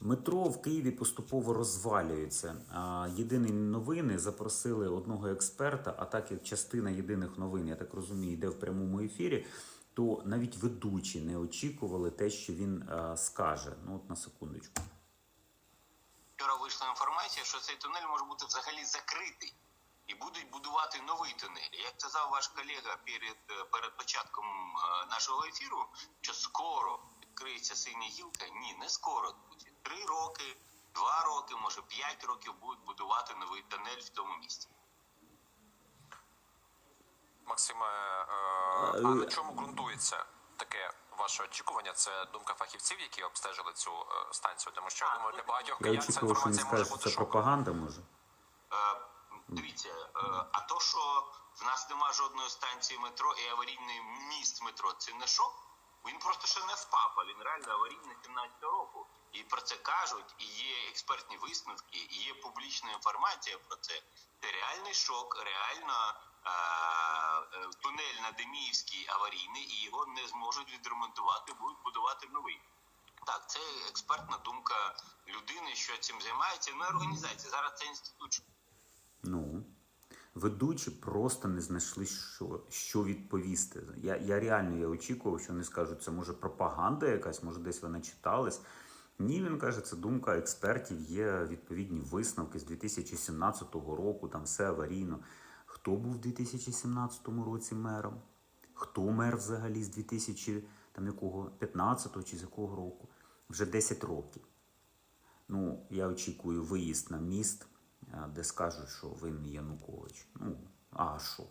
Метро в Києві поступово розвалюється. Єдині новини запросили одного експерта. А так як частина єдиних новин, я так розумію, йде в прямому ефірі, то навіть ведучі не очікували те, що він скаже. Ну от на секундочку. Вчора вийшла інформація, що цей тунель може бути взагалі закритий і будуть будувати новий тунель. Як сказав ваш колега перед, е, перед початком е, нашого ефіру, що скоро відкриється синя гілка. Ні, не скоро. Три роки, два роки, може п'ять років будуть будувати новий тунель в тому місці. Максиме, е, а на чому ґрунтується таке ваше очікування? Це думка фахівців, які обстежили цю е, станцію, тому що я думаю, для багатьох Я киян ця очікував, що він інформація може бути це шоком. пропаганда може. Е, Дивіться, е, а то, що в нас нема жодної станції метро і аварійний міст метро, це не шок. Він просто ще не впав, а він реально аварійний 17 року. І про це кажуть, і є експертні висновки, і є публічна інформація про це. Це реальний шок, реально е, е, тунель на Деміївській аварійний, і його не зможуть відремонтувати, будуть будувати новий. Так, це експертна думка людини, що цим займається. Не організація. Зараз це інститут. Ведучі просто не знайшли, що, що відповісти. Я, я реально я очікував, що вони скажуть, це може пропаганда якась, може десь вона читалась. Ні, він каже, це думка експертів, є відповідні висновки з 2017 року, там все аварійно. Хто був в 2017 році мером? Хто мер взагалі з 2000, там якого, 15 чи з якого року? Вже 10 років. Ну, я очікую виїзд на міст, де скажуть, що винний Янукович. Ну, а що?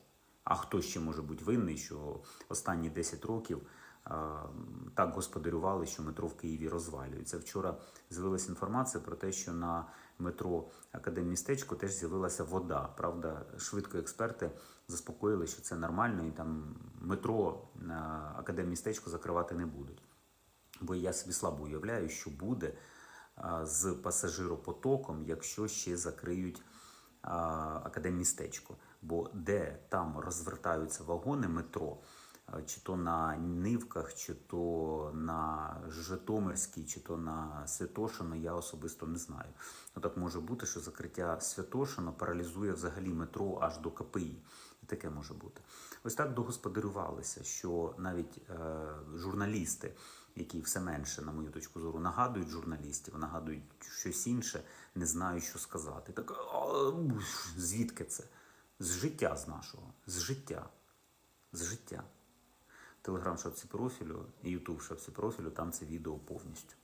А хто ще може бути винний, що останні 10 років е, так господарювали, що метро в Києві розвалюється. Вчора з'явилася інформація про те, що на метро Академмістечко теж з'явилася вода. Правда, швидко експерти заспокоїли, що це нормально, і там метро на Академмістечко закривати не будуть. Бо я собі слабо уявляю, що буде з пасажиропотоком, якщо ще закриють академістечко. Бо де там розвертаються вагони метро, чи то на Нивках, чи то на Житомирській, чи то на Святошино, я особисто не знаю. Ну так може бути, що закриття Святошино паралізує взагалі метро аж до КПІ. І таке може бути. Ось так догосподарювалися, що навіть е, журналісти, які все менше, на мою точку зору, нагадують журналістів, нагадують щось інше, не знають, що сказати. Так а, звідки це? З життя з нашого, з життя. З життя. Телеграм шапці профілю і Ютуб шапці профілю, там це відео повністю.